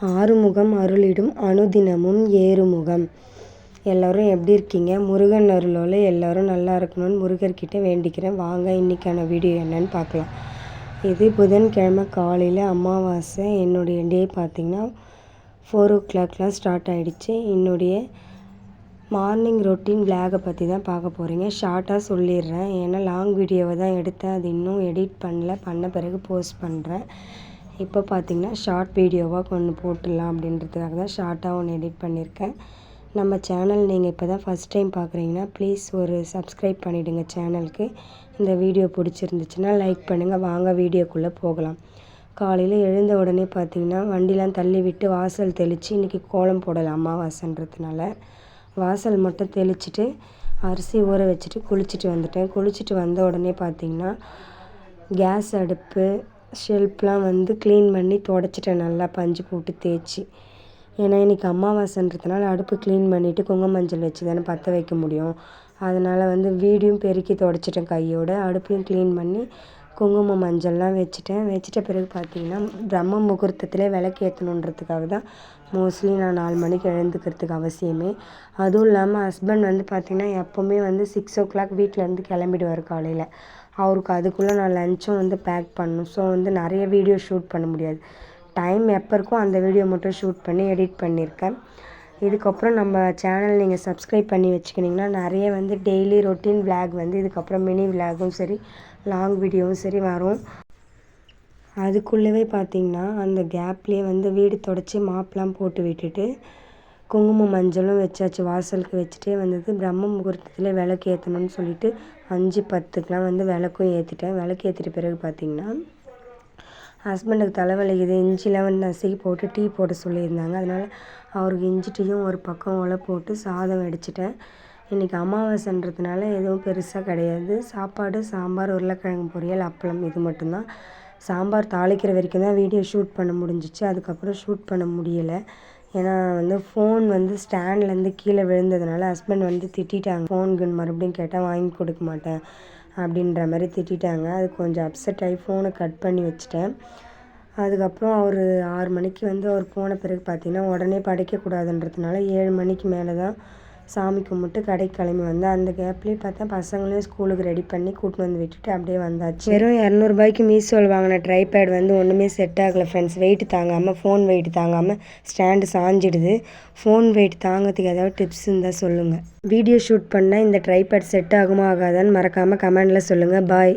ஆறுமுகம் அருளிடும் அனுதினமும் ஏறுமுகம். எல்லோரும் எப்படி இருக்கீங்க? முருகன் அருளோல் எல்லோரும் நல்லா இருக்கணும்னு முருகர்கிட்ட வேண்டிக்கிறேன். வாங்க இன்றைக்கான வீடியோ என்னன்னு பார்க்கலாம். இது புதன்கிழமை காலையில் அமாவாசை. என்னுடைய டே பார்த்திங்கன்னா ஃபோர் ஓ கிளாக்லாம் ஸ்டார்ட் ஆகிடுச்சு என்னுடைய மார்னிங் ரொட்டீன் விலாகை பற்றி தான் பார்க்க போகிறீங்க ஷார்ட்டாக சொல்லிடுறேன். ஏன்னா லாங் வீடியோவை தான் எடுத்தேன். அது இன்னும் எடிட் பண்ணல. பண்ண பிறகு போஸ்ட் பண்ணுறேன் இப்போ பார்த்தீங்கன்னா ஷார்ட் வீடியோவாக கொண்டு போட்டுடலாம் அப்படின்றதுக்காக தான் ஷார்ட்டாக ஒன்று எடிட் பண்ணியிருக்கேன். நம்ம சேனல் நீங்கள் இப்போ தான் ஃபஸ்ட் டைம் பார்க்குறீங்கன்னா ப்ளீஸ் ஒரு சப்ஸ்கிரைப் பண்ணிவிடுங்க சேனலுக்கு இந்த வீடியோ பிடிச்சிருந்துச்சுன்னா லைக் பண்ணுங்கள் வாங்க வீடியோக்குள்ளே போகலாம். காலையில் எழுந்த உடனே பார்த்தீங்கன்னா வண்டிலாம் தள்ளி விட்டு வாசல் தெளித்து இன்றைக்கி கோலம் போடலாம் அமாவாசைன்றதுனால. வாசல் மட்டும் தெளிச்சுட்டு அரிசி ஊற வச்சுட்டு குளிச்சுட்டு வந்துட்டேன். குளிச்சுட்டு வந்த உடனே பார்த்திங்கன்னா கேஸ் அடுப்பு ஷெல்ஃப்லாம் வந்து க்ளீன் பண்ணி துடச்சிட்டேன். நல்லா பஞ்சு போட்டு தேய்ச்சி. ஏன்னா இன்றைக்கி அமாவாசைன்றதுனால அடுப்பு க்ளீன் பண்ணிவிட்டு குங்கும மஞ்சள் வச்சு தானே பற்ற வைக்க முடியும். அதனால் வந்து வீடியும் பெருக்கி துடச்சிட்டேன் கையோடு. அடுப்பையும் க்ளீன் பண்ணி குங்குமம் மஞ்சள்லாம் வச்சுட்டேன். வச்சிட்ட பிறகு பார்த்தீங்கன்னா பிரம்ம முகூர்த்தத்தில் விளக்கு ஏற்றணுன்றதுக்காக தான் மோஸ்ட்லி நான் நாலு மணிக்கு எழுந்துக்கிறதுக்கு அவசியமே. அதுவும் இல்லாமல் ஹஸ்பண்ட் வந்து பார்த்திங்கன்னா எப்போவுமே வந்து சிக்ஸ் ஓ கிளாக் வீட்டிலேருந்து கிளம்பிடுவார் காலையில். அவருக்கு அதுக்குள்ளே நான் லஞ்சும் வந்து பேக் பண்ணணும் ஸோ வந்து நிறைய வீடியோ ஷூட் பண்ண முடியாது. டைம் எப்போ இருக்கோ அந்த வீடியோ மட்டும் ஷூட் பண்ணி எடிட் பண்ணியிருக்கேன். இதுக்கப்புறம் நம்ம சேனல் நீங்கள் சப்ஸ்கிரைப் பண்ணி வச்சுக்கினிங்கன்னா நிறைய வந்து டெய்லி ரொட்டீன் விளாக் வந்து இதுக்கப்புறம் மினி விளாகும் சரி லாங் வீடியோவும் சரி வரும். அதுக்குள்ளவே பார்த்திங்கன்னா அந்த கேப்லேயே வந்து வீடு தொடச்சி மாப்பெலாம் போட்டு விட்டுட்டு குங்குமம் மஞ்சளும் வச்சாச்சு. வாசலுக்கு வச்சுட்டே வந்தது. பிரம்ம முகூர்த்தத்தில் விளக்கு ஏற்றணும்னு சொல்லிட்டு அஞ்சு பத்துக்கெலாம் வந்து விளக்கும் ஏற்றிட்டேன் விளக்கு ஏற்றிட்ட பிறகு பார்த்திங்கன்னா ஹஸ்பண்டுக்கு தலைவலிக்குது இஞ்சிலாம் வந்து நசுக்கி போட்டு டீ போட சொல்லியிருந்தாங்க. அதனால் அவருக்கு இஞ்சி டீயும் ஒரு பக்கம் ஒலை போட்டு சாதம் வடிச்சிட்டேன். இன்றைக்கி அமாவாசைன்றதுனால எதுவும் பெருசாக கிடையாது. சாப்பாடு சாம்பார் உருளைக்கிழங்கு பொரியல் அப்பளம் இது மட்டும்தான். சாம்பார் தாளிக்கிற வரைக்கும் தான் வீடியோ ஷூட் பண்ண முடிஞ்சிச்சு. அதுக்கப்புறம் ஷூட் பண்ண முடியலை. ஏன்னா வந்து ஃபோன் வந்து ஸ்டாண்ட்லேருந்து கீழே விழுந்ததுனால ஹஸ்பண்ட் வந்து திட்டாங்க ஃபோன் கன் மறுபடியும் கேட்டால் வாங்கி கொடுக்க மாட்டேன் அப்படின்ற மாதிரி திட்டாங்க அது கொஞ்சம் அப்செட் ஆகி ஃபோனை கட் பண்ணி வச்சுட்டேன். அதுக்கப்புறம் அவர் ஆறு மணிக்கு வந்து அவர் போன பிறகு பார்த்தீங்கன்னா உடனே படைக்கக்கூடாதுன்றதுனால ஏழு மணிக்கு மேலே தான் சாமி கும்பிட்டு கடைக்கு கிளம்பி வந்தேன். அந்த கேப்லேயே பார்த்தா பசங்களையும் ஸ்கூலுக்கு ரெடி பண்ணி கூட்டின்னு வந்து விட்டுட்டு அப்படியே வந்தாச்சு. வெறும் இரநூறுபாய்க்கு மீஷோவில் வாங்கின ட்ரைபேட் வந்து ஒன்றுமே செட் ஆகலை ஃப்ரெண்ட்ஸ் வெயிட் தாங்காமல் ஃபோன் வெயிட் தாங்காமல் ஸ்டாண்டு சாஞ்சிடுது. ஃபோன் வெயிட் தாங்கிறதுக்கு ஏதாவது டிப்ஸ் இருந்தால் சொல்லுங்கள் வீடியோ ஷூட் பண்ணால் இந்த ட்ரைபேட் செட் ஆகுமா ஆகாதான்னு மறக்காமல் கமெண்டில் சொல்லுங்கள் பாய்